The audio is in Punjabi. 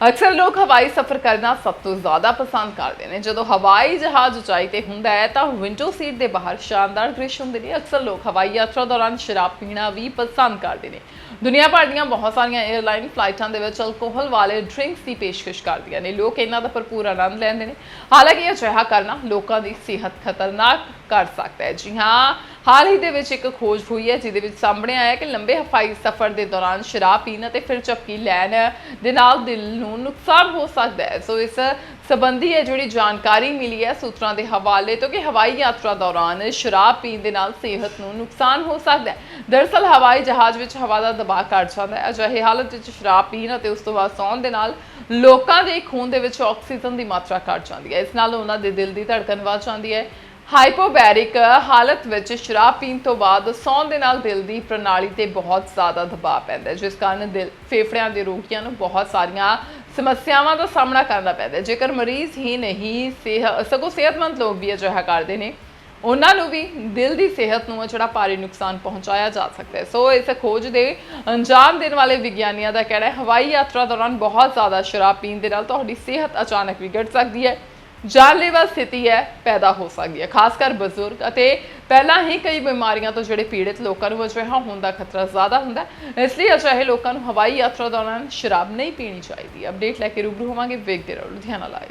ਅਕਸਰ ਲੋਕ ਹਵਾਈ ਸਫ਼ਰ ਕਰਨਾ ਸਭ ਤੋਂ ਜ਼ਿਆਦਾ ਪਸੰਦ ਕਰਦੇ ਨੇ। ਜਦੋਂ ਹਵਾਈ ਜਹਾਜ਼ ਉਚਾਈ ਤੇ ਹੁੰਦਾ ਹੈ, ਤਾਂ ਵਿੰਡੋ ਸੀਟ ਦੇ ਬਾਹਰ ਸ਼ਾਨਦਾਰ ਦ੍ਰਿਸ਼ ਹੁੰਦੇ ਨੇ। ਅਕਸਰ ਲੋਕ ਹਵਾਈ ਯਾਤਰਾ ਦੌਰਾਨ ਸ਼ਰਾਬ ਪੀਣਾ ਵੀ ਪਸੰਦ ਕਰਦੇ ਨੇ। ਦੁਨੀਆ ਭਰ ਦੀਆਂ ਬਹੁਤ ਸਾਰੀਆਂ 에ਅਰਲਾਈਨ ਫਲਾਈਟਾਂ ਦੇ ਵਿੱਚ ਅਲਕੋਹਲ ਵਾਲੇ ਡਰਿੰਕਸ ਦੀ ਪੇਸ਼ਕਸ਼ ਕਰਦੀਆਂ ਨੇ। ਲੋਕ ਇਹਨਾਂ ਦਾ ਭਰਪੂਰ ਆਨੰਦ ਲੈਂਦੇ ਨੇ। ਹਾਲਾਂਕਿ ਇਹ ਅਜਿਹਾ ਕਰਨਾ ਲੋਕਾਂ ਦੀ ਸਿਹਤ ਖਤਰਨਾਕ ਕਰ ਸਕਦਾ ਹੈ। ਜੀ ਹਾਂ ਹਾਲ ਹੀ ਦੇ ਵਿੱਚ ਇੱਕ ਖੋਜ ਹੋਈ ਹੈ, ਜਿਹਦੇ ਵਿੱਚ ਸਾਹਮਣੇ ਆਇਆ ਕਿ ਲੰਬੇ ਹਫਾਈ ਸਫ਼ਰ ਦੇ ਦੌਰਾਨ ਸ਼ਰਾਬ ਪੀਣ ਅਤੇ ਫਿਰ ਝਪਕੀ ਲੈਣ ਦੇ ਨਾਲ ਦਿਲ ਨੂੰ ਨੁਕਸਾਨ ਹੋ ਸਕਦਾ ਹੈ। ਸੋ ਇਸ ਸੰਬੰਧੀ ਇਹ ਜਿਹੜੀ ਜਾਣਕਾਰੀ ਮਿਲੀ ਹੈ ਸੂਤਰਾਂ ਦੇ ਹਵਾਲੇ ਤੋਂ ਕਿ ਹਵਾਈ ਯਾਤਰਾ ਦੌਰਾਨ ਸ਼ਰਾਬ ਪੀਣ ਦੇ ਨਾਲ ਸਿਹਤ ਨੂੰ ਨੁਕਸਾਨ ਹੋ ਸਕਦਾ ਹੈ। ਦਰਅਸਲ ਹਵਾਈ ਜਹਾਜ਼ ਵਿੱਚ ਹਵਾ ਦਾ ਦਬਾਅ ਘਟ ਜਾਂਦਾ ਹੈ। ਅਜਿਹੀ ਹਾਲਤ ਵਿੱਚ ਸ਼ਰਾਬ ਪੀਣ ਅਤੇ ਉਸ ਤੋਂ ਬਾਅਦ ਸੌਣ ਦੇ ਨਾਲ ਲੋਕਾਂ ਦੇ ਖੂਨ ਦੇ ਵਿੱਚ ਆਕਸੀਜਨ ਦੀ ਮਾਤਰਾ ਘਟ ਜਾਂਦੀ ਹੈ। ਇਸ ਨਾਲ ਉਹਨਾਂ ਦੇ ਦਿਲ ਦੀ ਧੜਕਣ ਵੱਧ ਜਾਂਦੀ ਹੈ। ਹਾਈਪੋਬੈਰਿਕ ਹਾਲਤ ਵਿੱਚ ਸ਼ਰਾਬ ਪੀਣ ਤੋਂ ਬਾਅਦ ਸੌਣ ਦੇ ਨਾਲ ਦਿਲ ਦੀ ਪ੍ਰਣਾਲੀ ਤੇ ਬਹੁਤ ਜ਼ਿਆਦਾ ਦਬਾਅ ਪੈਂਦਾ ਹੈ, ਜਿਸ ਕਾਰਨ ਦਿਲ ਫੇਫੜਿਆਂ ਦੇ ਰੋਗੀਆਂ ਨੂੰ ਬਹੁਤ ਸਾਰੀਆਂ ਸਮੱਸਿਆਵਾਂ ਦਾ ਸਾਹਮਣਾ ਕਰਨਾ ਪੈਂਦਾ ਹੈ। ਜੇਕਰ ਮਰੀਜ਼ ਹੀ ਨਹੀਂ, ਸਿਹ- ਸਗੋਂ ਸਿਹਤਮੰਦ ਲੋਕ ਵੀ ਅਜਿਹਾ ਕਰਦੇ ਨੇ, ਉਹਨਾਂ ਨੂੰ ਵੀ ਦਿਲ ਦੀ ਸਿਹਤ ਨੂੰ ਜਿਹੜਾ ਭਾਰੀ ਨੁਕਸਾਨ ਪਹੁੰਚਾਇਆ ਜਾ ਸਕਦਾ ਹੈ। ਸੋ ਇਸ ਖੋਜ ਦੇ ਅੰਜਾਮ ਦੇਣ ਵਾਲੇ ਵਿਗਿਆਨੀਆਂ ਦਾ ਕਹਿਣਾ ਹੈ, ਹਵਾਈ ਯਾਤਰਾ ਦੌਰਾਨ ਬਹੁਤ ਜ਼ਿਆਦਾ ਸ਼ਰਾਬ ਪੀਣ ਦੇ ਨਾਲ ਤੁਹਾਡੀ ਸਿਹਤ ਅਚਾਨਕ ਵਿਗੜ ਸਕਦੀ ਹੈ। ਜਾਨਲੇਵਾ ਸਥਿਤੀ ਹੈ, ਪੈਦਾ ਹੋ ਸਕਦੀ ਹੈ। ਖਾਸ ਕਰ ਬਜ਼ੁਰਗ ਅਤੇ ਪਹਿਲਾਂ ਹੀ ਕਈ ਬਿਮਾਰੀਆਂ ਤੋਂ ਜਿਹੜੇ ਪੀੜਿਤ ਲੋਕਾਂ ਨੂੰ ਅਜਿਹਾ ਹੋਣ ਦਾ ਖਤਰਾ ਜ਼ਿਆਦਾ ਹੁੰਦਾ ਇਸ ਲਈ ਅਜਿਹੇ ਲੋਕਾਂ ਨੂੰ ਹਵਾਈ ਯਾਤਰਾ ਦੌਰਾਨ ਸ਼ਰਾਬ ਨਹੀਂ ਪੀਣੀ ਚਾਹੀਦੀ। ਅਪਡੇਟ ਲੈ ਕੇ ਰੂਬਰੂ ਹੋਵਾਂਗੇ ਵੇਖਦੇ ਰਹੋ, ਲੁਧਿਆਣਾ ਲਾਈਵ